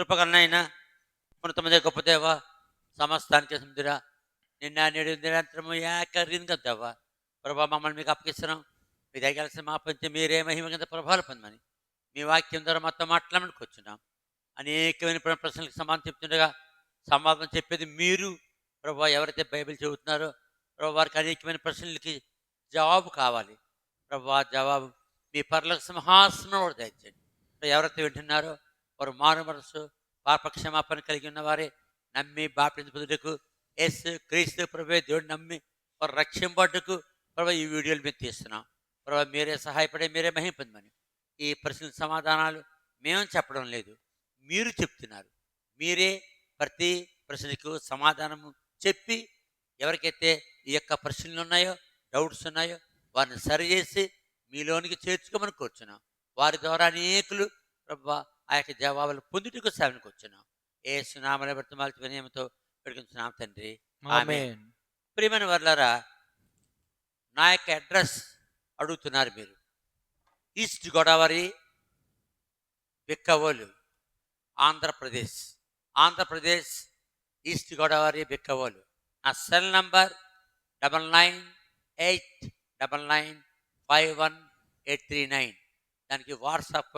కృపకలనైనా ఉన్నతమైన గొప్ప దేవ సమస్తానికి సుందిరా నిన్న నేడు నిరంతరము ఏకరీని దేవ. ప్రభా మమ్మల్ని మీకు అప్పగిస్తున్నాం. మీ దగ్గర మా పంచి మీరే మహిమ కింద ప్రభావాలు పొందమని మీ వాక్యం ద్వారా మొత్తం మాట్లాడమని వచ్చున్నాం అనేకమైన ప్రశ్నలకు సమాధానం చెప్తుండగా సమాధానం చెప్పేది మీరు. ప్రభా ఎవరైతే బైబిల్ చదువుతున్నారో ప్రభు వారికి అనేకమైన ప్రశ్నలకి జవాబు కావాలి. ప్రభు జవాబు మీ పర్లకు సింహాసనం కూడా దయచేయండి. ఎవరైతే వింటున్నారో వారు మారు మనసు పాపక్షమాపణ కలిగి ఉన్నవారే నమ్మి బాపించుకు ఎస్ క్రీస్తు ప్రభు దేవుడు నమ్మి వారు రక్షింపడ్డకు ప్రభు ఈ వీడియోలు మేము తీస్తున్నాం. ప్రభు మీరే సహాయపడే మీరే మహింపొందమని ఈ ప్రశ్నల సమాధానాలు మేము చెప్పడం లేదు మీరు చెప్తున్నారు. మీరే ప్రతి ప్రశ్నకు సమాధానము చెప్పి ఎవరికైతే ఈ యొక్క ప్రశ్నలు ఉన్నాయో డౌట్స్ ఉన్నాయో వారిని సరిచేసి మీలోనికి చేర్చుకోమని కూర్చున్నాం. వారి ద్వారా అనేకులు ప్రభా ఆ యొక్క జవాబులు పొందుటకు సేవనికి వచ్చున్నాం ఏ సునామల వర్తమాల వినయంతో పెడుకుంటున్నాం తండ్రి ఆమేన్. ప్రియమైన వర్లారా నా యొక్క అడ్రస్ అడుగుతున్నారు మీరు. ఈస్ట్ గోదావరి బిక్కవోలు ఆంధ్రప్రదేశ్. ఆంధ్రప్రదేశ్ ఈస్ట్ గోదావరి బిక్కవోలు. నా cell number double nine eight double nine five one eight three nine. దానికి వాట్సాప్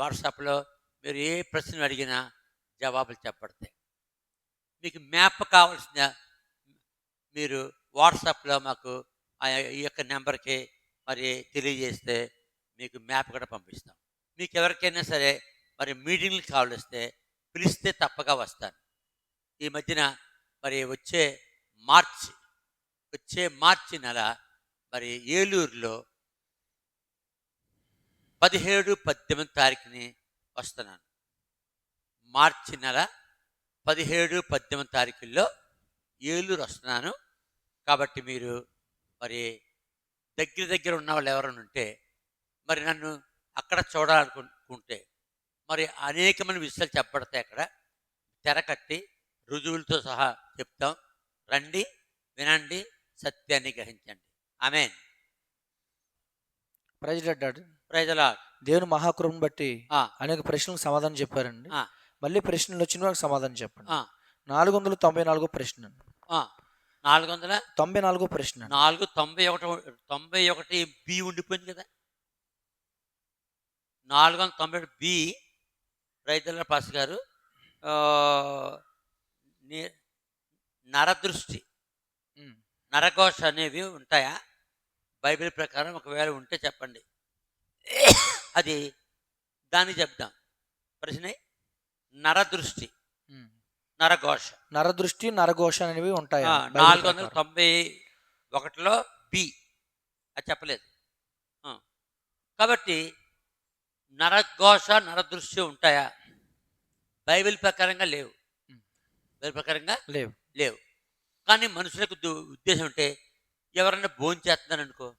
వాట్సాప్లో మీరు ఏ ప్రశ్న అడిగినా జవాబులు చెప్పడతాయి మీకు మ్యాప్ కావాల్సిన మీరు వాట్సాప్లో మాకు ఆ ఈ యొక్క నెంబర్కి మరి తెలియజేస్తే మీకు మ్యాప్ కూడా పంపిస్తాం. మీకు ఎవరికైనా సరే మరి మీటింగ్లు కావలిస్తే పిలిస్తే తప్పగా వస్తాను. ఈ మధ్యన మరి వచ్చే మార్చి వచ్చే మార్చి నెల మరి ఏలూరులో పదిహేడు పద్దెనిమిది తారీఖుని వస్తున్నాను. మార్చి నెల పదిహేడు పద్దెనిమిది తారీఖుల్లో ఏలూరు వస్తున్నాను. కాబట్టి మీరు మరి దగ్గర దగ్గర ఉన్న వాళ్ళు ఎవరైనా ఉంటే మరి నన్ను అక్కడ చూడాలనుకుంటే మరి అనేకమైన విషయాలు చెప్పబడతాయి అక్కడ. తెర కట్టి రుజువులతో సహా చెప్తాం. రండి వినండి సత్యాన్ని గ్రహించండి. ఆమెన్. ప్రజలు ప్రజల దేవుని మహాకృపను బట్టి అనేక ప్రశ్నలకు సమాధానం చెప్పారండి. మళ్ళీ ప్రశ్నలు వచ్చిన వాళ్ళకి సమాధానం చెప్పండి. నాలుగు వందల తొంభై నాలుగో ప్రశ్న నాలుగు వందల తొంభై నాలుగో ప్రశ్న నాలుగు తొంభై ఒకటి తొంభై ఒకటి బి ఉండిపోయింది కదా. నాలుగు వందల తొంభై ఒకటి బి రైతుల పాస్ గారు. నరదృష్టి. నరఘోష అనేవి ఉంటాయా? బైబిల్ ప్రకారం ఒకవేళ ఉంటే చెప్పండి. అది దాన్ని చెప్దాం. ప్రశ్న నరదృష్టి. నరఘోష. నరదృష్టి నరఘోష అనేవి ఉంటాయి. నాలుగు వందల తొంభై ఒకటిలో బి. అది చెప్పలేదు. కాబట్టి నరఘోష నరదృశ్యం ఉంటాయా? బైబిల్ ప్రకారంగా లేవు. బైబిల్ ప్రకారంగా లేవు. లేవు. కానీ మనుషులకు ఉద్దేశం అంటే ఎవరైనా భోజనం చేస్తున్నారు అనుకో.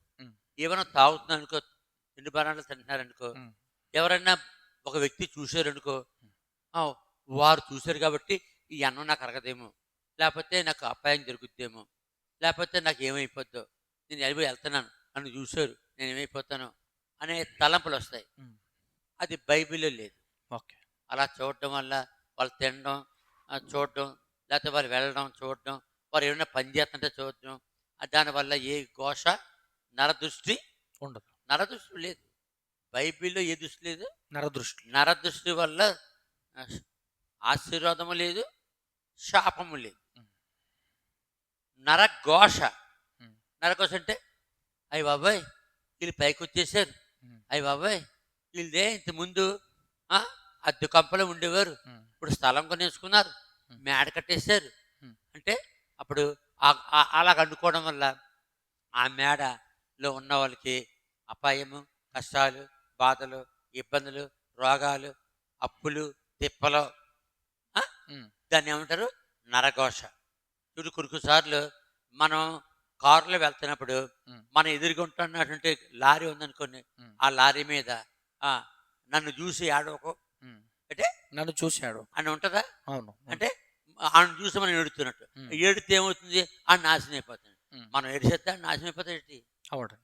ఏమైనా తాగుతున్నారు అనుకో తిండి బనాలు తింటున్నారు అనుకో ఉమ్. ఎవరైనా ఒక వ్యక్తి చూశారు అనుకో ఆ, వారు చూశారు కాబట్టి ఈ అన్నం నాకు అరగదేమో లేకపోతే నాకు అపాయం జరుగుద్దేమో లేకపోతే నాకు ఏమైపోద్దో నేను వెళ్ళిపోయి వెళ్తున్నాను నన్ను చూశారు నేను ఏమైపోతాను అనే తలంపులు వస్తాయి. అది బైబిల్లో లేదు. ఓకే. అలా చూడడం వల్ల వాళ్ళు తినడం చూడడం లేకపోతే వాళ్ళు వెళ్ళడం చూడడం వారు ఏమైనా పని చేస్తుంటే చూడడం దానివల్ల ఏ ఘోష నరదృష్టి ఉండదు. నరదృష్టి లేదు బైబిల్లో ఏ దృష్టి లేదు నరదృష్టి నరదృష్టి వల్ల ఆశీర్వాదము లేదు శాపము లేదు. నరఘోష. నరఘోష అంటే అయ్యి బాబాయ్ వీళ్ళు పైకి వచ్చేసారు. అయ్యి బాబాయ్ వీళ్ళదే ఇంత ముందు అద్దె కంపలో ఉండేవారు. ఇప్పుడు స్థలం కొనేసుకున్నారు. మేడ కట్టేశారు. అంటే అప్పుడు అలాగ అనుకోవడం వల్ల ఆ మేడలో ఉన్న వాళ్ళకి అపాయము కష్టాలు బాధలు ఇబ్బందులు రోగాలు అప్పులు తిప్పలు. దాన్ని ఏమంటారు నరఘోష చూడు కొడుకు సార్లు మనం కారులో వెళ్తున్నప్పుడు. మన ఎదురుగుంటున్నటువంటి లారీ ఉందనుకోండి. ఆ లారీ మీద నన్ను చూసి ఆడవకు. అంటే? నన్ను చూశాడు అని ఉంటుందా అవును అంటే ఆయన చూసి మనం ఏడుతున్నట్టు. ఏడితే ఏమవుతుంది ఆ నాశనం అయిపోతుంది. మనం ఏడిసేస్తే నాశనం అయిపోతాయి అవడం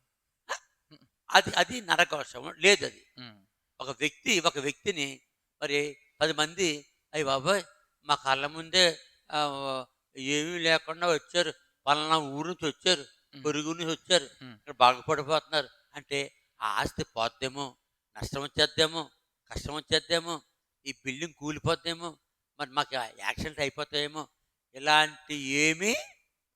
అది అది నరకోశం. లేదు అది. ఒక వ్యక్తి ఒక వ్యక్తిని మరి పది మంది అయ్యి బాబోయ్ మా కళ్ళ ముందే ఏమీ లేకుండా వచ్చారు. పలానా ఊరు నుంచి వచ్చారు. పొరుగు నుంచి వచ్చారు. ఇక్కడ బాగుపడిపోతున్నారు అంటే ఆ ఆస్తి పోద్దేమో నష్టం వచ్చేద్దేమో కష్టం వచ్చేద్దేమో ఈ బిల్డింగ్ కూలిపోద్దేమో మరి మాకు యాక్సిడెంట్ అయిపోతాయేమో ఇలాంటి ఏమీ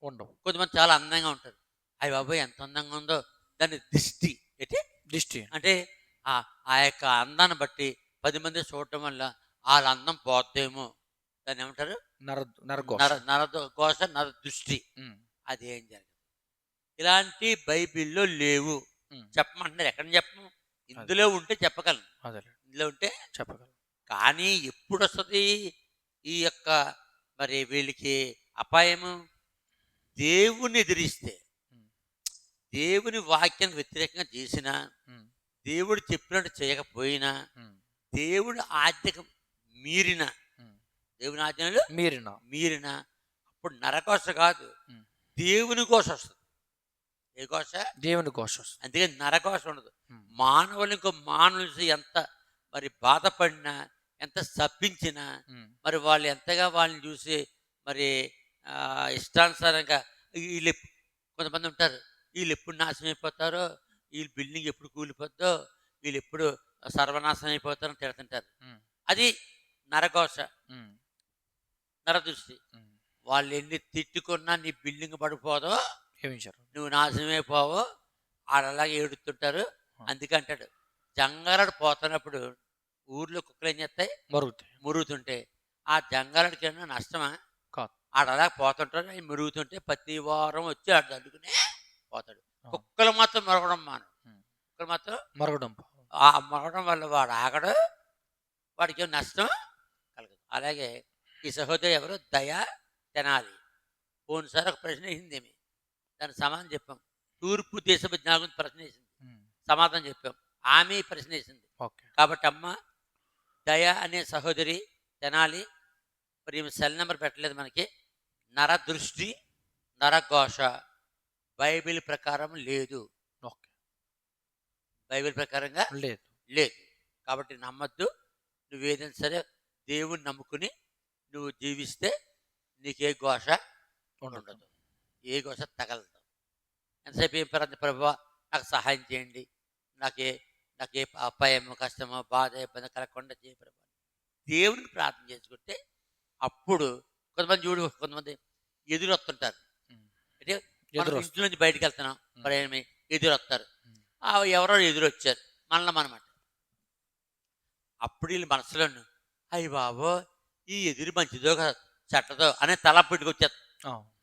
ఉండవు. కొంతమంది చాలా అందంగా ఉంటారు. అయ్యి బాబాయ్ ఎంత అందంగా ఉందో. దాని దిష్టి ఏంటి దిష్టి. అంటే ఆ యొక్క అందాన్ని బట్టి పది మంది చూడటం వల్ల వాళ్ళ అందం పోద్దేమో. దాన్ని ఏమంటారు? నర నర నర కోస నర దృష్టి. అది ఏం జరగదు. ఇలాంటి బైబిల్లో లేవు. ఉమ్. చెప్పమంటున్నారు. ఎక్కడ చెప్పము? ఇందులో ఉంటే చెప్పగలను. ఇందులో ఉంటే చెప్పగలరు కానీ ఎప్పుడు వస్తుంది ఈ యొక్క మరి వీళ్ళకి అపాయము? దేవుని ఎదిరిస్తే. దేవుని వాక్యం వ్యతిరేకంగా చేసినా. దేవుడు చెప్పినట్టు చేయకపోయినా. దేవుడు ఆజ్ఞకు మీరిన. దేవుని ఆజ్ఞలు మీరిన మీరిన అప్పుడు నరకోశ కాదు. దేవుని కోశ వస్తుంది ఏ కోశ దేవుని ఘోష వస్తుంది. అందుకే నరకోశ ఉండదు. మానవులు ఇంకో మానవులు ఎంత మరి బాధపడినా ఎంత సప్పించినా. మరి వాళ్ళు ఎంతగా వాళ్ళని చూసి మరి ఇష్టానుసారంగా వీళ్ళు కొంతమంది ఉంటారు వీళ్ళు ఎప్పుడు నాశనం అయిపోతారో వీళ్ళ బిల్డింగ్ ఎప్పుడు కూలిపోద్దో వీళ్ళు ఎప్పుడు సర్వనాశనం అయిపోతారో తిడుతుంటారు. అది నరఘోష. నరదృష్టి. వాళ్ళు ఎన్ని తిట్టుకున్నా నీ బిల్డింగ్ పడిపోదో నువ్వు నాశనమైపోవో వాళ్ళు అలాగే ఏడుతుంటారు. అందుకంటాడు. జంగాలడు పోతున్నప్పుడు ఊర్లో కుక్కలు ఏం చేస్తాయి? మరుగుతాయి. మురుగుతుంటే. ఆ జంగాలడికి ఏమన్నా నష్టమా? కాదు. ఆడ అలా పోతుంటాడు మురుగుతుంటే ప్రతి వారం వచ్చి ఆడు తల్లుకునే పోతాడు. కుక్కలు మాత్రం మరగడం మాను. కుక్కలు మాత్రం మరగడం ఆ మరగడం వల్ల వాడు ఆగడు వాడికి నష్టం కలగదు. అలాగే ఈ సహోదరి ఎవరు దయ తెనాలి. పోయినసారి ఒక ప్రశ్న వేసిందేమి దానికి సమాధానం చెప్పాం. తూర్పు దేశ జ్ఞానం గురించి ప్రశ్న వేసింది. సమాధానం చెప్పాం. ఆమె ప్రశ్న వేసింది. కాబట్టి అమ్మ దయ అనే సహోదరి తెనాలి. మరి సెల్ నెంబర్ పెట్టలేదు మనకి. నరదృష్టి నరఘోష. బైబిల్ ప్రకారం లేదు. ఓకే బైబిల్ ప్రకారంగా లేదు. లేదు. కాబట్టి నమ్మద్దు. నువ్వు ఏదైనా సరే దేవుణ్ణి నమ్ముకుని నువ్వు జీవిస్తే నీకే ఘోష ఉండదు. ఏ ఘోష తగలదు. ఎంతసేపు ఏం పరంది ప్రభు? నాకు సహాయం చేయండి. నాకే నాకే అపాయమో కష్టమో బాధ ఇబ్బంది కలగకుండా చేయ ప్రభు. దేవునికి ప్రార్థన చేసుకుంటే అప్పుడు కొంతమంది చూడు కొంతమంది ఎదురు వస్తుంటారు ఉమ్. అంటే ఎదురు. ఇంట్లో నుంచి బయటికి వెళ్తున్నాం ఉమ్. ప్రయాణమై ఎదురు వస్తారు ఎవరో ఎదురు వచ్చారు మనలో అనమాట అప్పుడు వీళ్ళు మనసులో అయ్యి బాబో ఈ ఎదురు మంచిదో కదా చెట్టదో అనే తల పెట్టుకొచ్చారు.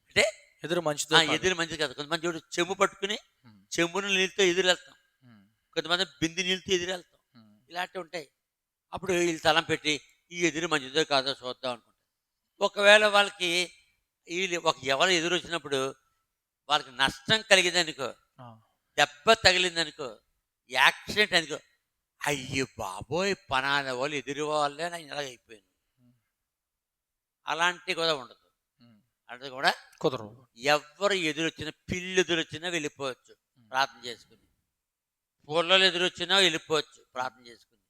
అంటే ఎదురు మంచిదో. ఎదురు మంచిది కదా కొంతమంది చూడు చెంబు పట్టుకుని. చెంబును నీళ్ళతో ఎదురు వెళ్తాం. కొంతమంది బింది నీళ్ళతో ఎదురు వెళ్తాం. ఇలాంటివి ఉంటాయి అప్పుడు వీళ్ళు తలం పెట్టి ఈ ఎదురు మంచిదో కాదో చూద్దాం అనుకుంటారు ఒకవేళ వాళ్ళకి వీళ్ళు ఒక ఎవరు ఎదురు వచ్చినప్పుడు వాళ్ళకి నష్టం కలిగిందనుకో ఆ. దెబ్బ తగిలిందనుకో యాక్సిడెంట్ అనుకో అయ్యో బాబోయ్ పనాల వాళ్ళు ఎదురు వాళ్ళే నేను ఇలాగ అయిపోయాను. అలాంటి కూడా ఉండదు. అంటే కూడా కుదరదు ఎవరు ఎదురొచ్చినా పిల్లు ఎదురొచ్చినా వెళ్ళిపోవచ్చు ప్రార్థన చేసుకుని పొలలు ఎదురొచ్చినా వెళ్ళిపోవచ్చు ప్రార్థన చేసుకుని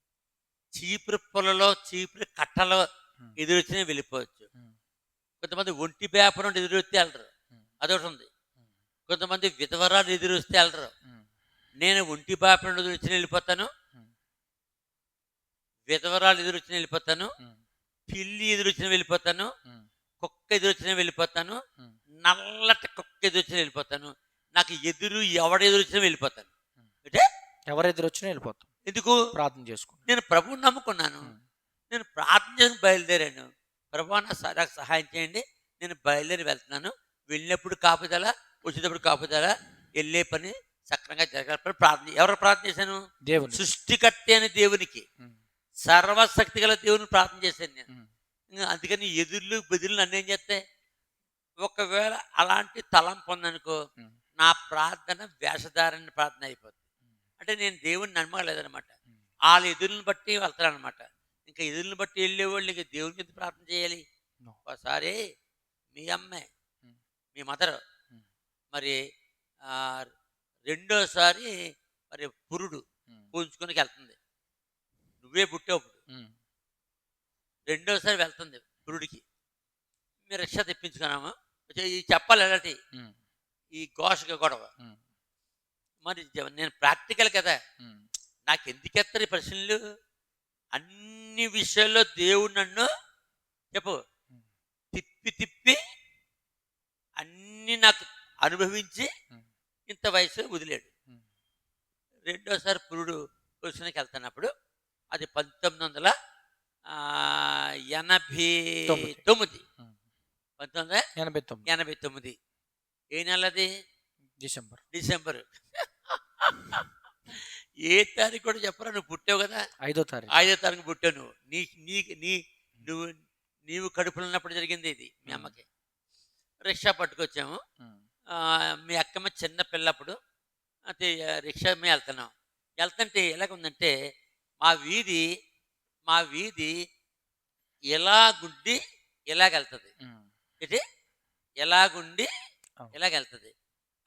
చీపురు పొలలో చీపురు కట్టలో. ఎదురొచ్చినా వెళ్ళిపోవచ్చు. కొంతమంది ఒంటి పేపర్ నుండి ఎదురొస్తే వెళ్ళరు. అదొకటి ఉంది. కొంతమంది విధవరాలు ఎదురొస్తే వెళ్ళరు. నేను ఒంటి పేపర్ నుండి ఎదురొచ్చిన వెళ్ళిపోతాను. విధవరాలు ఎదురొచ్చిన వెళ్ళిపోతాను. పిల్లి ఎదురొచ్చిన వెళ్ళిపోతాను. కుక్క ఎదురొచ్చిన వెళ్ళిపోతాను. నల్లటి కుక్క ఎదురొచ్చిన వెళ్ళిపోతాను. నాకు ఎదురు ఎవడు ఎదురొచ్చినా వెళ్ళిపోతాను. అంటే? ఎవరు ఎదురు వచ్చినా వెళ్ళిపోతాం. ఎందుకు? ప్రార్థన చేసుకుంటాం. నేను ప్రభువుని నమ్ముకున్నాను. నేను ప్రార్థన చేసి బయలుదేరాను. ప్రభు నాకు సహాయం చేయండి. నేను బయలుదేరి వెళ్తున్నాను. వెళ్ళినప్పుడు కాపుదల వచ్చేటప్పుడు కాపుదల వెళ్ళే పని సక్రంగా జరగాలని ప్రార్థన ఎవరు ప్రార్థన చేశాను దేవుని సృష్టికర్త అయిన దేవునికి. సర్వశక్తి గల దేవుని ప్రార్థన చేశాను నేను అందుకని ఎదుర్లు బెదిర్లు నన్ను ఏం చేస్తాయి ఒకవేళ అలాంటి తలంపు ఉందనుకో ఉమ్. నా ప్రార్థన వేషధారణ ప్రార్థన అయిపోతుంది. అంటే నేను దేవుని నమ్మలేదనమాట ఉమ్. వాళ్ళ ఎదురుని బట్టి వెళ్తారనమాట ఇంకా ఎదురుని బట్టి వెళ్ళేవాళ్ళు ఇంకా దేవునికి ఎందుకు ప్రార్థన చేయాలి. ఒకసారి మీ అమ్మాయి. మీ మదర్. మరి రెండోసారి మరి పురుడు ఉమ్. పూంచుకొని వెళ్తుంది. నువ్వే పుట్టేప్పుడు. రెండోసారి వెళ్తుంది పురుడికి. మీరు రిక్షా తెప్పించుకున్నాము? ఈ చెప్పాలి ఎలాంటి ఈ ఘోషగా గొడవ. మరి నేను ప్రాక్టికల్ కదా. నాకు ఎందుకు ఎత్తారు ఈ ప్రశ్నలు? అన్ని విషయాల్లో దేవుడు నన్ను చెప్పు. తిప్పి తిప్పి అన్ని నాకు అనుభవించి. ఇంత వయసు వదిలేడు. రెండోసారి పురుడు క్వశ్చన్కి వెళ్తున్నప్పుడు అది పంతొమ్మిది వందల ఎనభై తొమ్మిది. పంతొమ్మిది వందల ఎనభై తొమ్మిది. ఎనభై తొమ్మిది. ఏ నెలది? డిసెంబర్. డిసెంబర్. ఏ తారీఖు కూడా చెప్పరా నువ్వు పుట్టావు కదా? ఐదో తారీఖు. ఐదో తారీఖు పుట్టావు నువ్వు. నీ నీ నీ నువ్వు నీవు కడుపులో ఉన్నప్పుడు జరిగింది ఇది మీ అమ్మకి. రిక్షా పట్టుకొచ్చాము. మీ అక్కమ్మ చిన్న పిల్లప్పుడు అయితే రిక్షా మీద వెళ్తున్నాం. వెళ్తుంటే ఎలాగుందంటే మా వీధి మా వీధి ఎలాగుండి ఇలాగెళ్తుంది. ఉమ్, ఇది ఎలాగుండి. ఇలాగెళ్తుంది.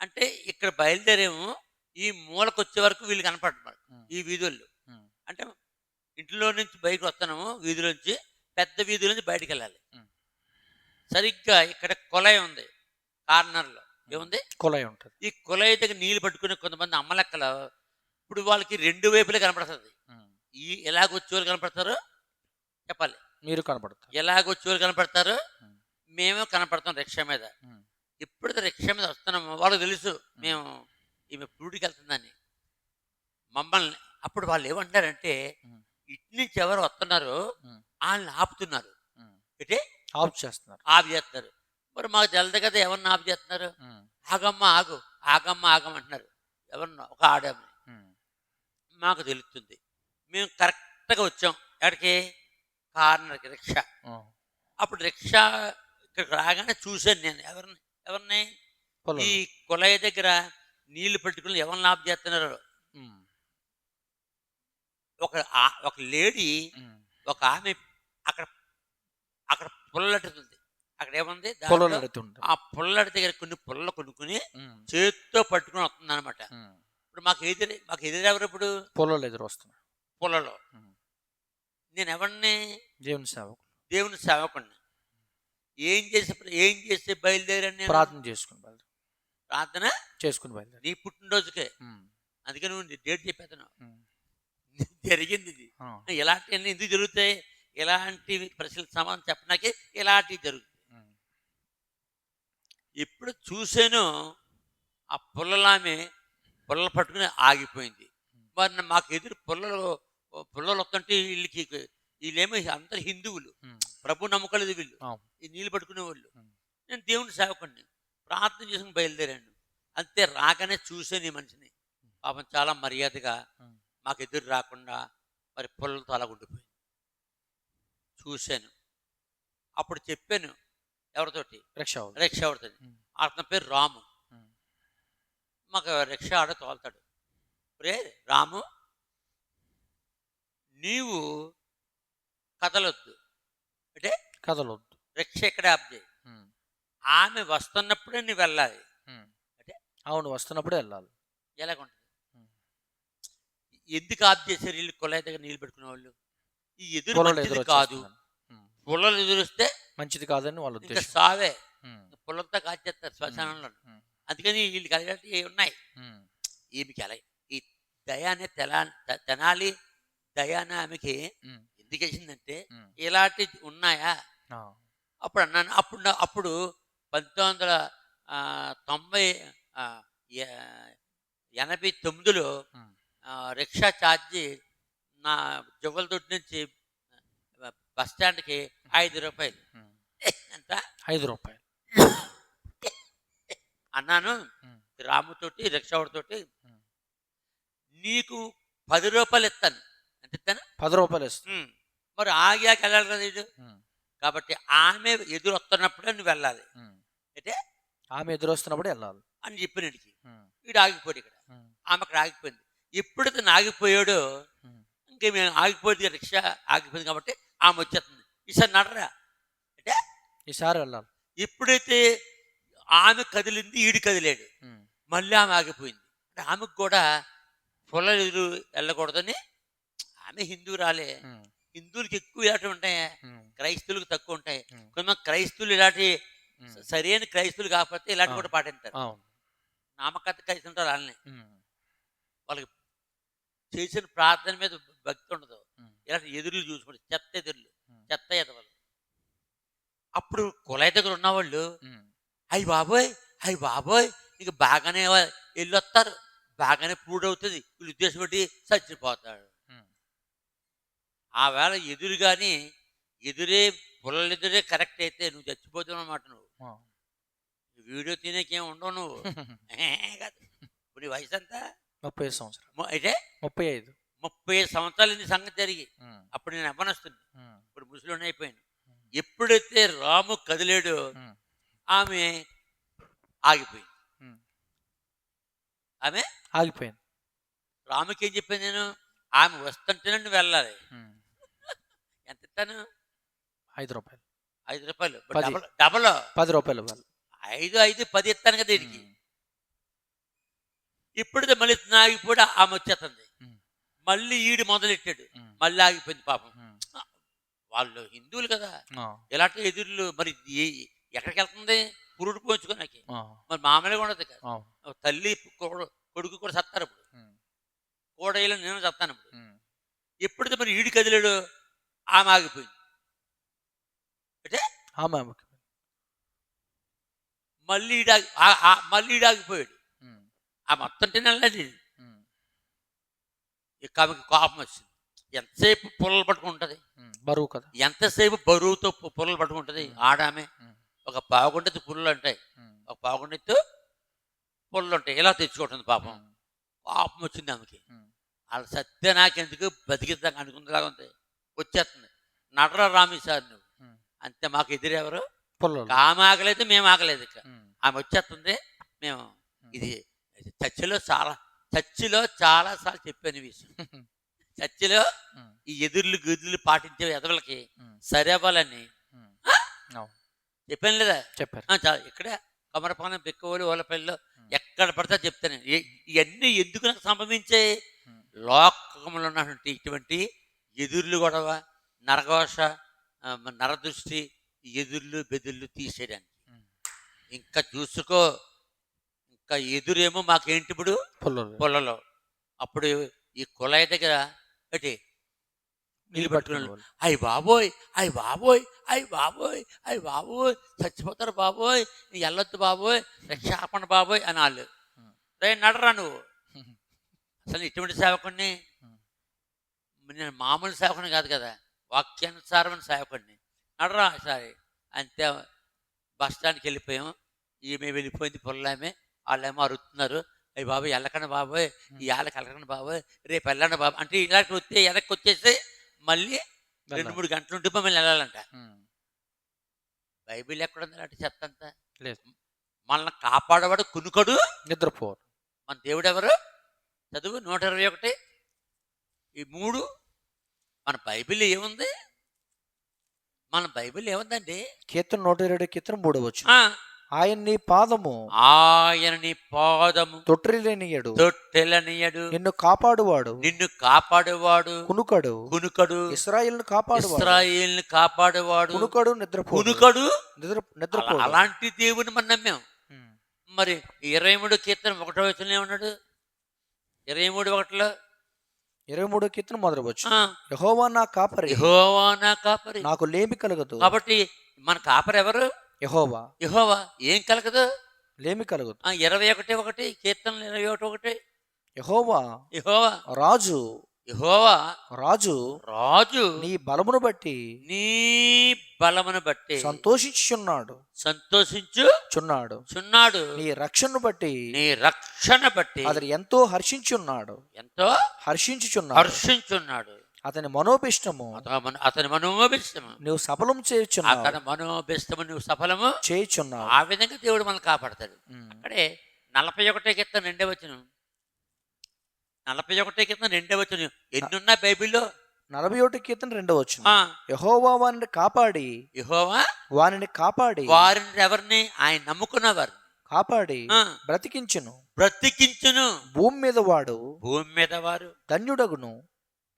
అంటే ఇక్కడ బయలుదేరేమో ఈ మూలకు వచ్చే వరకు వీళ్ళు కనపడతారు ఉమ్, ఈ వీధుల్లో. అంటే ఇంట్లో నుంచి బయటకు వస్తున్నాము వీధిలోంచి పెద్ద వీధిలోంచి బయటికి వెళ్ళాలి. సరిగ్గా ఇక్కడ కొలై ఉంది కార్నర్లో. ఏముంది? కుళాయి ఉంటుంది. ఈ కులయి దగ్గర నీళ్ళు పట్టుకునే కొంతమంది అమ్మలెక్కలు ఇప్పుడు వాళ్ళకి రెండు వైపులే కనపడుతుంది. ఈ ఎలాగొచ్చే వాళ్ళు కనపడతారు? చెప్పాలి. మీరు కనపడతారు. ఎలాగొచ్చే వాళ్ళు కనపడతారు? మేము కనపడతాం రిక్షా మీద. ఎప్పుడైతే రిక్షా మీద వస్తున్నామో. వాళ్ళకి తెలుసు మేము ఈమె పురుడికి వెళ్తుందని. మమ్మల్ని అప్పుడు వాళ్ళు ఏమంటారంటే ఇటు నుంచి ఎవరు వస్తున్నారు? వాళ్ళని ఆపుతున్నారు. అంటే ఆఫ్ చేస్తున్నారు. ఆపు చేస్తున్నారు. మరి మాకు తెలదు కదా ఎవరిని ఆపు చేస్తున్నారు? ఆగమ్మ ఆగు ఆగమ్మ ఆగమంటున్నారు ఎవరినో ఒక ఆడమ్మ మాకు తెలుస్తుంది. మేము కరెక్ట్గా వచ్చాం. ఎక్కడికి? కార్నర్కి రిక్షా. అప్పుడు రిక్షా ఇక్కడికి రాగానే చూశాను నేను. ఎవరిని? ఎవరిని? ఈ కుళాయి దగ్గర నీళ్ళు పెట్టుకుని ఎవరిని ఆపు చేస్తున్నారు? ఒక ఒక లేడీ. ఒక ఆమె అక్కడ అక్కడ పుల్లట్టుతుంది అక్కడ ఏముంది ఆ పుల్లడి దగ్గర కొన్ని పుల్లలు కొనుక్కుని చేతితో పట్టుకుని వస్తుంది అనమాట. ఇప్పుడు మాకు ఎదురు మాకు ఎదురెవరు ఇప్పుడు. పొలాలు. ఎదురు వస్తున్నారు పుల్లలో ఉమ్. నేను ఎవరిని దేవుని సేవకు దేవుని సేవకుడిని ఏం చేసి ఏం చేసి బయలుదేరాను ప్రార్థన చేసుకుని బయలుదేరు ప్రార్థన? చేసుకుని బయలుదేరు నీ పుట్టినరోజుకే. ఉమ్, అందుకే నువ్వు డేట్ చెప్పేతను. జరిగింది ఇది. ఇలాంటివన్నీ ఎందుకు జరుగుతాయి? ఇలాంటి ప్రశ్నలు సమాధానం చెప్పడానికి ఇలాంటివి జరుగుతాయి. ఎప్పుడు చూసానో ఆ పుల్లలామె పుల్లలు పట్టుకుని ఆగిపోయింది. మరి మాకు ఎదురు పుల్లలు పుల్లలు వస్తుంటే వీళ్ళకి వీళ్ళేమో అందరు హిందువులు. ప్రభు నమ్మకలేదు వీళ్ళు. ఈ నీళ్ళు పట్టుకునే వాళ్ళు. నేను దేవుని సేవకుడిని ప్రార్థన చేసుకుని బయలుదేరాను. అంతే రాగానే చూసాను ఈ మనిషిని. పాపం చాలా మర్యాదగా. మాకు ఎదురు రాకుండా మరి పుల్లలతో అలా ఉండిపోయింది చూశాను. అప్పుడు చెప్పాను ఎవరితోటి రిక్షా. రిక్షా ఎవరితో ఉమ్. అతని పేరు రాము. మాకు రిక్షా ఆడ తోలుతాడు రే రాము నీవు కదలొద్దు అంటే కదలొద్దు రిక్షా ఎక్కడ ఆప్ ఆమె వస్తున్నప్పుడే నువ్వు వెళ్ళాలి. అంటే? అవును వస్తున్నప్పుడే వెళ్ళాలి ఎలాగుంటుంది. ఎందుకు ఆప్ చేశారు వీళ్ళు కుళాయి దగ్గర నీళ్ళు పెట్టుకునే వాళ్ళు ఈ ఎదురు కాదు. పుల్లలు ఎదురుస్తే మంచిది కాదని వాళ్ళ ఇంకా సావే. ఉమ్, పుల్లలతో కాల్చేస్తారు శ్మశానంలో. అందుకని వీళ్ళు కలిగేవి ఉన్నాయి? ఈమెకి అలా? ఈ దయ అనే తెలా త- తెనాలి దయ అనే ఆమెకి ఎందుకు వేసిందంటే. ఇలాంటి ఉన్నాయా? అప్పుడు అన్నాను. అప్పుడు అప్పుడు పంతొమ్మిది వందల తొంభై ఎనభై తొమ్మిదిలో రిక్షా ఛార్జీ నా జువ్వలతోటి నుంచి బస్ స్టాండ్కి ఐదు రూపాయలు. ఎంత? ఐదు రూపాయలు. అన్నాను. రాముతోటి రిక్షావాడితోటి. నీకు పది రూపాయలు ఇస్తాను. ఎంత ఇస్తాను? పది రూపాయలు ఇస్తుంది ఉమ్. మరి ఆగాక వెళ్ళాలి కదా ఇది. కాబట్టి ఆమె ఎదురు వస్తున్నప్పుడే నువ్వు వెళ్ళాలి. అంటే ఆమె ఎదురు వస్తున్నప్పుడు వెళ్ళాలి. అని చెప్పిన ఉమ్, వీడు ఆగిపోయాడు ఇక్కడ. ఆమె అక్కడ ఆగిపోయింది. ఎప్పుడైతే నా ఆగిపోయాడో. ఇంకే మేము ఆగిపోయింది రిక్షా ఆగిపోయింది కాబట్టి ఆమె వచ్చేస్తుంది. ఈసారి నడరా? అంటే ఈసారి వెళ్ళాలి. ఎప్పుడైతే ఆమె కదిలింది ఈడు కదిలాడు. మళ్ళీ ఆమె ఆగిపోయింది. అంటే ఆమెకు కూడా పొల ఎదురు వెళ్ళకూడదని ఆమె హిందూ రాలే. ఉమ్, హిందువులకి ఎక్కువ ఇలాంటివి ఉంటాయా. క్రైస్తవులకు తక్కువ ఉంటాయి. కొంతమంది క్రైస్తవులు ఇలాంటి. సరైన క్రైస్తవులు కాకపోతే ఇలాంటి. కూడా పాటింటారు నామకత క్రైస్తుంటారు వాళ్ళని. వాళ్ళకి చేసిన ప్రార్థన మీద భక్తి ఉండదు. ఇలాంటి ఎదురులు చూసుకుంటారు చెత్త ఎదురులు. చెత్త ఎదవలు. అప్పుడు కుళాయి దగ్గర ఉన్నవాళ్ళు. అయ్యి బాబోయ్ అయ్యి బాబోయ్ ఇంక బాగానే వెళ్ళొస్తారు బాగానే ప్రూడ్ అవుతుంది. వీళ్ళు ఉద్దేశం పెట్టి చచ్చిపోతాడు ఉమ్. ఆ వేళ ఎదురు కానీ ఎదురే పుల్లలు ఎదురే కరెక్ట్ అయితే నువ్వు చచ్చిపోతావు అన్నమాట నువ్వు. వీడియో తినేకేం ఉండవు నువ్వు. కాదు. ఇప్పుడు నీ వయసు ఎంత? ముప్పై ఐదు సంవత్సరాలు. ము- అయితే? ముప్పై ఐదు. ముప్పై సంవత్సరాలు నీ సంగతి జరిగి. అప్పుడు నేను అవ్వనొస్తుంది ఉమ్. ఇప్పుడు ముసలిని అయిపోయాను ఎప్పుడైతే రాము కదిలేడో. ఆమె ఆగిపోయింది. ఆమె ఆగిపోయింది రాముకి ఏం చెప్పాను నేను ఆమె వస్తుంటేనే నువ్వు వెళ్ళాలి. ఎంత ఇస్తాను ఐదు రూపాయలు ఐదు రూపాయలు. డబల్ డబల్ పది రూపాయలు ఐదు ఐదు పది ఇస్తాను కదా వీడికి ఉమ్. ఇప్పుడు మళ్ళీ ఆగిపోయి ఆమె వచ్చేస్తుంది. మళ్ళీ ఈడు మొదలెట్టాడు. మళ్ళీ ఆగిపోయింది పాపం. వాళ్ళు హిందువులు కదా. ఇలాంటి ఎదురులు మరి ఎక్కడికి వెళ్తుంది పురుడు పోంచుకోనాకి ఆ. మరి మామూలుగా ఉండదు కదా. తల్లి కొడు- కొడుకు కూడా సత్తారు ఇప్పుడు. కోడయ్యలో నేను చెప్తాను ఇప్పుడు. ఎప్పుడైతే మరి ఈడు కదిలాడు ఆమె ఆగిపోయింది ఆమె ఆమెకి. మళ్ళీ మళ్ళీ ఈడు ఆగిపోయాడు ఉమ్. ఆ మొత్తం తినాలి. ఇక ఆమెకి కోపం వచ్చింది. ఎంతసేపు పుల్లలు పట్టుకుంటుంది. బరువు కదా. ఎంతసేపు బరువుతో పుల్లలు పట్టుకుంటుంది? ఆడామె. ఒక పావుగుండెత్తు పుల్లలు ఉంటాయి. ఒక పావుగుండెత్తు పుల్లలు ఉంటాయి ఇలా తెచ్చుకుంటుంది పాపం. పాపం వచ్చింది ఆమెకి. వాళ్ళ సత్య నాకెందుకు బతికిద్దాం అనుకుందిలాగా ఉంది. వచ్చేస్తుంది. నడరా రామి సార్ నువ్వు. అంతే మాకు ఎదురెవరు? పుల్లలు. ఆమె ఆగలేదు మేము ఆగలేదు ఇక. ఆమె వచ్చేస్తుంది. మేము ఇది చర్చిలో చాలా చర్చిలో చాలా సార్లు చెప్పాను ఈ విషయం చర్చిలో. ఈ ఎదుర్లు గదులు పాటించే ఎదవలకి ఉమ్. సరే అవ్వాలని ఉమ్. అవును చెప్పాను లేదా చెప్పారు ఇక్కడ కమరపాలెం పెక్కవోలు ఓలపల్లిలో ఎక్కడ పడితే చెప్తాను ఇవన్నీ ఎందుకు నాకు సంభవించే. లోకంలో ఉన్నటువంటి ఇటువంటి ఎదుర్లు గొడవ నరఘోష నరదృష్టి ఎదుర్లు బెదుర్లు తీసేయడానికి. ఇంకా చూసుకో ఇంకా ఎదురేమో మాకేంటి ఇప్పుడు? పొలలో. అప్పుడు ఈ కుళాయి దగ్గర పెట్టి నీళ్ళు అయ్యి బాబోయ్ అయ్యి బాబోయ్ అయ్యి బాబోయ్ అయ్యి బాబోయ్ చచ్చిపోతారు బాబోయ్ వెళ్ళొద్దు బాబోయ్ రక్షాపణ బాబోయ్ అని వాళ్ళు. రే నడరా నువ్వు. అసలు ఇటువంటి సేవకుడిని. నేను మామూలు సేవకుని కాదు కదా వాక్యానుసారమైన సేవకుడిని నడరా సరే అంతే బస్ స్టాండ్కి వెళ్ళిపోయాం ఈమె వెళ్ళిపోయింది పొల్లామే వాళ్ళేమో అరుతున్నారు. అయ్యి బాబోయ్ వెళ్ళకండి బాబోయ్ ఈ వాళ్ళకి వెళ్ళకండి బాబోయ్ రేపు వెళ్ళండి బాబు అంటే ఇలాంటి వస్తే వెనక్కి వచ్చేసి మళ్ళీ రెండు. మూడు గంటలు ఉంటే మమ్మల్ని వెళ్ళాలంట. బైబిల్ ఎక్కడుంది అలాంటి చెత్తంతా లేదు. మనల్ని కాపాడవాడు కునుకడు. నిద్రపోరు. మన దేవుడు ఎవరు చదువు నూట ఇరవై ఒకటి. ఈ మూడు మన బైబిల్ ఏముంది? మన బైబిల్ ఏముందండి? కీర్తన నూట ఇరవై కీర్తన మూడవచ్చు ఆయన నీ పాదము ఆయన నీ పాదము తొట్టిలేనియడు తొట్టెలనియడు నిన్ను కాపాడువాడు. నిన్ను కాపాడేవాడు. కునుకడు. కునుకడు. ఇస్రాయిల్ను కాపాడువాడు. ఇస్రాయేల్ని కాపాడేవాడు. కునుకడు నిద్రపోడు. కునుకడు. నిద్ర నిద్రపోడు. అలాంటి దేవుని మనం నమ్మాం. మరి ఇరవై మూడు కీర్తన ఒకటో వచ్చిన ఏమన్నాడు? ఇరవై మూడు ఒకటిలో? ఇరవై మూడో కీర్తన మొదలవచ్చు ఆ, యహోవా నా కాపరి. యెహోవా నా కాపరి. నాకు లేమి కలగదు. కాబట్టి మన కాపరి ఎవరు యహోవా. యెహోవా ఏం కలగదు? లేమి కలగదు. ఇరవై ఒకటి ఒకటి కీర్తనలు ఇరవై ఒకటి ఒకటి. యహోవా యెహోవా. రాజు. యెహోవా. రాజు. రాజు. నీ బలమును బట్టి. నీ బలమును బట్టి. సంతోషించుచున్నాడు. సంతోషించు చున్నాడు. చున్నాడు నీ రక్షణను బట్టి. నీ రక్షణ బట్టి. అతను ఎంతో హర్షించున్నాడు. ఎంతో హర్షించుచున్నాడు. హర్షించున్నాడు. అతని మనోభిష్టము అతని మన- మనోభిష్టము. నువ్వు సఫలం చేయుచున్నావు. అతని మనోభిష్టము నువ్వు సఫలము చేయుచున్నావు. ఆ విధంగా దేవుడు మనల్ని కాపాడతాడు. అక్కడే నలభై ఒకటే కీర్తన రెండే వచ్చిన నలభై ఒకటే కీర్తన రెండే వచ్చిన ఎన్నున్నా బైబిల్లో? నలభై ఒకటి కీర్తన రెండవ వచ్చిన యహోవా వారిని కాపాడి. యెహోవా వారిని కాపాడి. వారిని ఎవరిని? ఆయన నమ్ముకున్నవారు కాపాడి. ఆ, బ్రతికించును. బ్రతికించును. భూమి మీద వాడు భూమి మీద వారు ధన్యుడగును.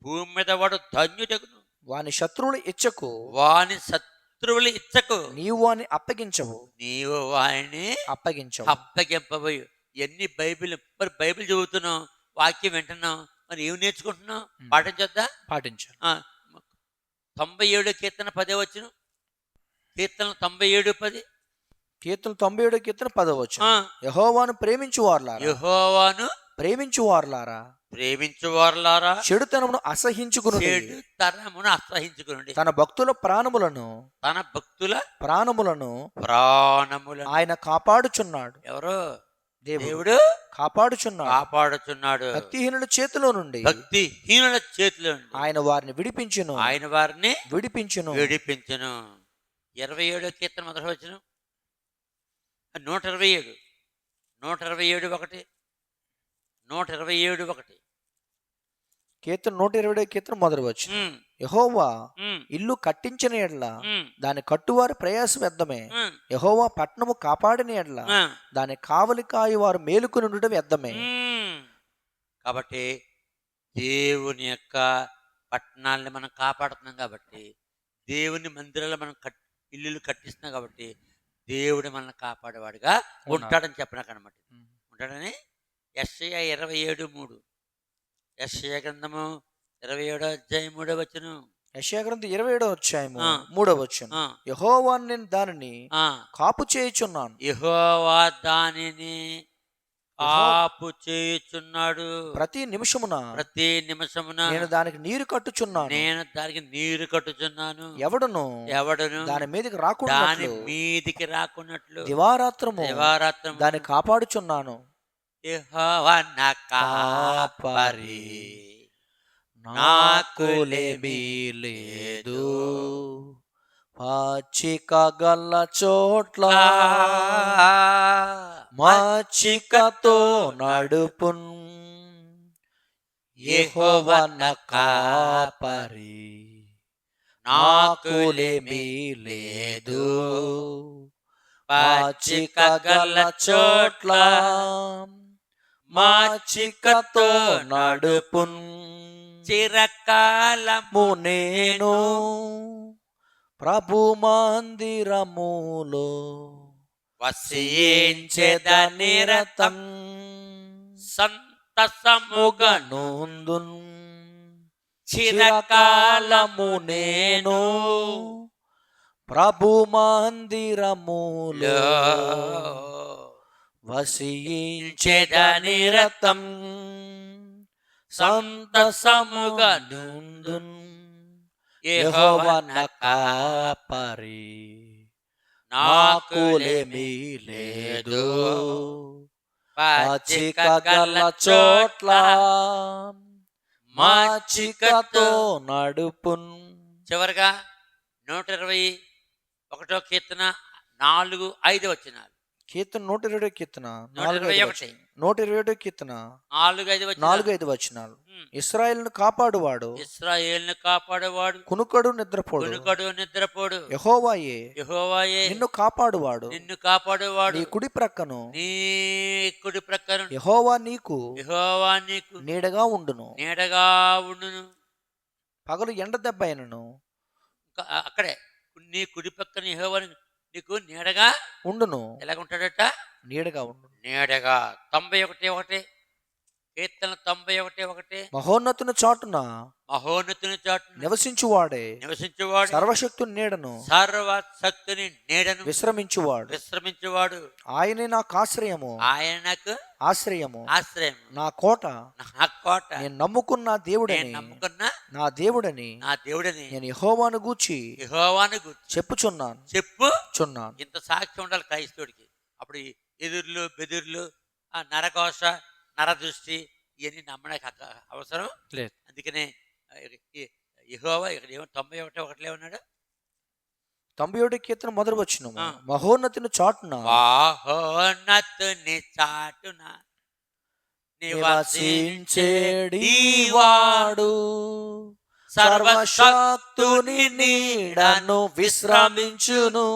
భూమి మీద వాడు ధన్యుడగును. వాని శత్రువుల ఇచ్చకు. వాని శత్రువులు ఇచ్చకు. నీవు వాని అప్పగించవు. నీవు వారిని అప్పగించవు. అప్పగింపబోయు. ఎన్ని బైబిల్ మరి బైబిల్ చదువుతున్నాం వాక్యం వింటున్నాం మరి ఏమి నేర్చుకుంటున్నాం ఉమ్. పాటించొద్దా పాటించాను ఆ, తొంభై ఏడు కీర్తన పదే వచ్చిన కీర్తన తొంభై ఏడు పది. కీర్తన తొంభై ఏడో కీర్తన పదవచ్చు యహోవాను ప్రేమించు వార్లారా యెహోవాను ప్రేమించు వార్లారా ప్రేమించువారులారా చెడుతనమును అసహించుకుని చెడు తరమును అసహించుకునండి. తన భక్తుల ప్రాణములను తన భక్తుల ప్రాణములను ప్రాణములను. ఆయన కాపాడుచున్నాడు. ఎవరు? దేవుడు కాపాడుచున్నాడు. కాపాడుచున్నాడు. భక్తిహీనుల చేతిలో నుండి భక్తి హీనుల చేతిలో ఉండి ఆయన వారిని విడిపించును. ఆయన వారిని విడిపించును. విడిపించును. ఇరవై ఏడో కీర్తన మొదటి వచ్చిన నూట ఇరవై ఏడు. నూట ఇరవై ఏడు ఒకటి. నూట ఇరవై ఏడు ఒకటి. కీర్తన నూట ఇరవై కీర్తన మొదలు వచ్చు యహోవా ఇల్లు కట్టించిన ఎడ్ల దాని కట్టువారి ప్రయాస వ్యర్థమే. యహోవా పట్టణము కాపాడిన ఎడ్ల దాని కావలి కాయి వారు మేలుకుని ఉండటం వ్యర్థమే. కాబట్టి దేవుని యొక్క పట్టణాలని మనం కాపాడుతున్నాం కాబట్టి దేవుని మందిరాలు మనం కట్ ఇల్లులు కట్టిస్తున్నాం కాబట్టి దేవుడు మనల్ని కాపాడేవాడుగా ఉంటాడని చెప్పినాక అనమాట ఉంటాడని ఎస్ఐ ఇరవై ఏడు మూడు. ఎస్ఐ గ్రంథము ఇరవై ఏడో అధ్యాయం మూడో వచ్చును యశాగ్రంథం ఇరవై ఏడో అధ్యాయము. మూడో వచ్చును యహోవా నేను దానిని ఆ, కాపు చేయుచున్నాను. యెహోవా దానిని కాపు చేయుచున్నాడు. ప్రతి నిమిషమున ప్రతి నిమిషమున నేను దానికి నీరు కట్టుచున్నాను. నేను దానికి నీరు కట్టుచున్నాను. ఎవడును? ఎవడును? దాని మీదకి దాని రాకుండా మీదికి రాకున్నట్లు. దివారాత్రము దివారాత్రం దాన్ని కాపాడుచున్నాను. యెహోవా నా కాపరి నాకులేమీ లేదు. పాచిక గల్ల చోట్ల మాచికతో నడుపున్ యెహోవా నా కాపరి నాకులేమీ లేదు. పాచిక గల్ల చోట్ల మాచికతో నడుపున్ చిరకాలము నేను ప్రభు మందిరములో వసించెద నిరతం నిరతం సంతసముగా నొందున్ చిరకాలము చిరకాలము నేను ప్రభు మందిరములో వసించేదని రతం సంతసముగా నుందున్ యెహోవా కాపరి నాకులేమీ లేదు పచ్చిక గల చోట్ల మాచికతో నడుపున్. చివరిగా నూట ఇరవై ఒకటో కీర్తన నాలుగు ఐదు వచ్చినారు కీర్తన నూట ఇరవై కీర్తన నూట నాలుగు ఇరవై ఒకటి. వచనాలు. నూట ఇరవై ఒకటి కీర్తన నాలుగు ఐదు నాలుగు ఐదు వచనాలు ఇస్రాయేల్ను కాపాడువాడు. ఇస్రాయేల్ని కాపాడేవాడు. కునుకడు నిద్రపోడు. కొనుకడు నిద్రపోడు. యహోవాయే. యెహోవాయే. నిన్ను కాపాడువాడు. నిన్ను కాపాడేవాడు. నీ కుడి ప్రక్కను. నీ కుడి ప్రక్కన. యహోవా నీకు యెహోవా నీకు నీడగా ఉండును. నీడగా ఉండును. పగలు ఎండ దెబ్బ అయినను. అక్కడే. నీ కుడి పక్కన యెహోవా నీకు నీడగా ఉండును. ఎలాగ ఉంటాడట నీడగా ఉండును. నీడగా. తొంభై ఒకటి ఒకటి. కీర్తన తొంభై ఒకటి ఒకటి. మహోన్నతుని చాటున మహోన్నతుని చాటు నివసించువాడే. నివసించేవాడు. సర్వశక్తుని నీడను సర్వశక్తిని నీడను విశ్రమించువాడు. విశ్రమించేవాడు. ఆయనే నాకు ఆశ్రయము. ఆయన నాకు ఆశ్రయము. ఆశ్రయం నా కోట నా కోట నేను నమ్ముకున్న నేను దేవుడని నమ్ముకున్న నా దేవుడని నా దేవుడిని నేను యహోవాను గూర్చి యెహోవాను గుర్తు చెప్పుచున్నాను. చెప్పు. చున్నాను ఇంత సాక్ష్యం ఉండాలి క్రైస్తవుడికి. అప్పుడు ఎదుర్లు బెదుర్లు ఆ నరకోశ నరదృష్టి ఇవన్నీ నమ్మడానికి అవసరం. లేదు. అందుకనే యెహోవా ఇక్కడ ఏమో తొంభై ఒకటి ఒకటిలో ఉన్నాడు. తొంభై ఏడు కీర్తన మొదలు వచ్చిన. మహోన్నతిని చాటున? వాహోన్నతుని చాటున? నివసించేడి వాడు సర్వశక్తుని నీడను విశ్రమించును.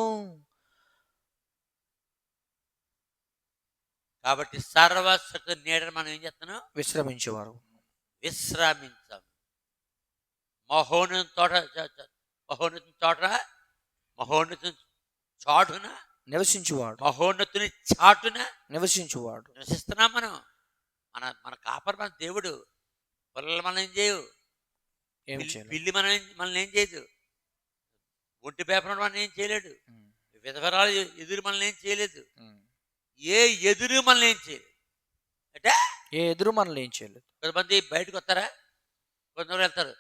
కాబట్టి సర్వశక్తి నీడను మనం ఏం చేస్తున్నాం? విశ్రమించేవారు. విశ్రమించాం. మహోన్నతం తోట చ- చ- మహోన్నతం తోట మహోన్నతం చాటున నివసించువాడు. మహోన్నతుని చాటున నివసించువాడు. నివసిస్తున్నాం మనం. మన మన కాపర్ మన దేవుడు. పిల్లలు మనం ఏం చేయవు. పిల్లి- మనం మనల్ని ఏం చేయదు. ఒంటి పేపర్ మనం ఏం చేయలేడు. విధవరాలు ఎదురు మనల్ని ఏం చేయలేదు. ఏ ఎదురు మనల్ని ఏం చేయలేదు. అంటే? ఏ ఎదురు మనల్ని ఏం చేయలేదు. కొంతమంది బయటకు వస్తారా? కొంతమంది వెళ్తారు.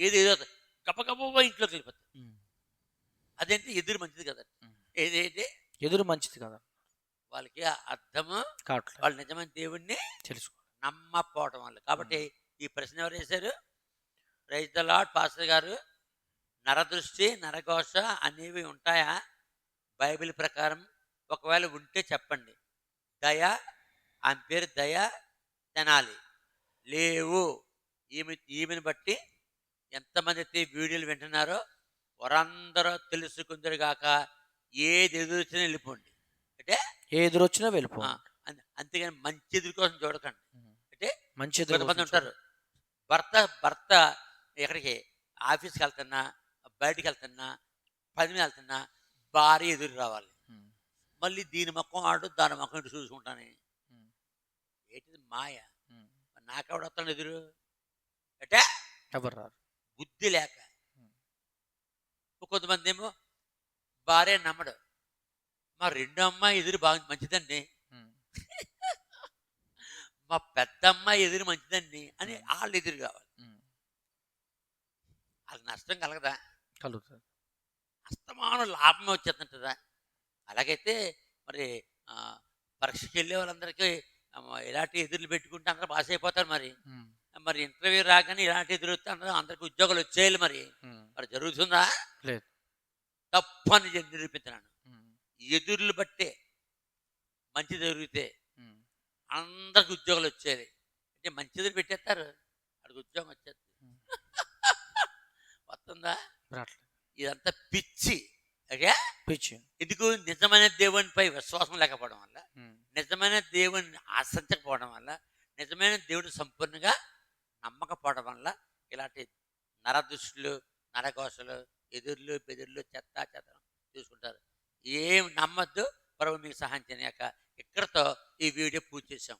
ఏది ఏదో గప్ప గప్ప ఇంట్లోకి వెళ్ళిపోతారు. అదేంటి? ఎదురు మంచిది కదా. ఏదేంటి? ఎదురు మంచిది కదా. వాళ్ళకి అర్థము కావట్లేదు. వాళ్ళు నిజమైన దేవుణ్ణి తెలుసుకో నమ్మకపోవడం వల్ల. కాబట్టి ఈ ప్రశ్న ఎవరు వేశారు? రైతు ద లాడ్ పాస్టర్ గారు. నరదృష్టి నరఘోష అనేవి ఉంటాయా? బైబిల్ ప్రకారం ఒకవేళ ఉంటే చెప్పండి. దయ ఆమె పేరు దయ తెనాలి. లేవు. ఈమె ఈమెను బట్టి ఎంతమంది అయితే వీడియోలు వింటున్నారో వారందరూ తెలుసుకుందరు గాక ఏది ఎదురుచిన వెళ్ళిపోండి. అంటే ఏ ఎదురు వచ్చినా వెళ్ళిపో అంతేగాని మంచి ఎదురు కోసం చూడకండి. అంటే మంచి ఎదురు కొంతమంది ఉంటారు. భర్త భర్త ఎక్కడికి? ఆఫీస్కి వెళ్తున్నా బయటికి వెళ్తున్నా పని మీద వెళ్తున్నా భార్య ఎదురు రావాలి. మళ్ళీ దీని మొక్కం ఆడు దాని మొక్కం ఇటు చూసుకుంటాను ఏంటిది మాయ. నాకెవడు వస్తాను ఎదురు? అంటే బుద్ధి లేక. కొంతమంది ఏమో భార్య నమ్మడు. మా రెండో అమ్మాయి ఎదురు బాగా మంచిదండి. మా పెద్ద అమ్మాయి ఎదురు మంచిదండి అని వాళ్ళు ఎదురు కావాలి. వాళ్ళకి నష్టం కలగదా? కలుగుతుంది. అస్తమానం లాభమే వచ్చేస్తుంటుందా? అలాగైతే మరి పరీక్షకి వెళ్ళే వాళ్ళందరికీ ఆ, ఇలాంటి ఎదురులు పెట్టుకుంటే అందరూ పాస్ అయిపోతారు మరి. మరి ఇంటర్వ్యూ రాగానే ఇలాంటి ఎదురు వస్తే అందరూ అందరికి ఉద్యోగాలు వచ్చేయాలి మరి. మరి జరుగుతుందా? లేదు. తప్పని నేను నిరూపిస్తున్నాను ఉమ్, ఎదురులు బట్టే మంచి జరిగితే. అందరికి ఉద్యోగాలు వచ్చేది అంటే మంచి ఎదురు పెట్టేస్తారు. అక్కడికి ఉద్యోగం వచ్చేది. వస్తుందా? ఇదంతా పిచ్చి. పిచ్చి. ఎందుకు నిజమైన దేవునిపై విశ్వాసం లేకపోవడం వల్ల నిజమైన దేవుని ఆశించకపోవడం వల్ల నిజమైన దేవుడు సంపూర్ణంగా నమ్మకపోవడం వల్ల ఇలాంటి నరదృష్టులు నరకోశలు ఎదుర్లు బెదుర్లు చెత్త చెత్త చూసుకుంటారు ఏం నమ్మద్దు ప్రభు మీకు సహాయం చేయక ఇక్కడతో ఈ వీడియో పూర్తి చేసాం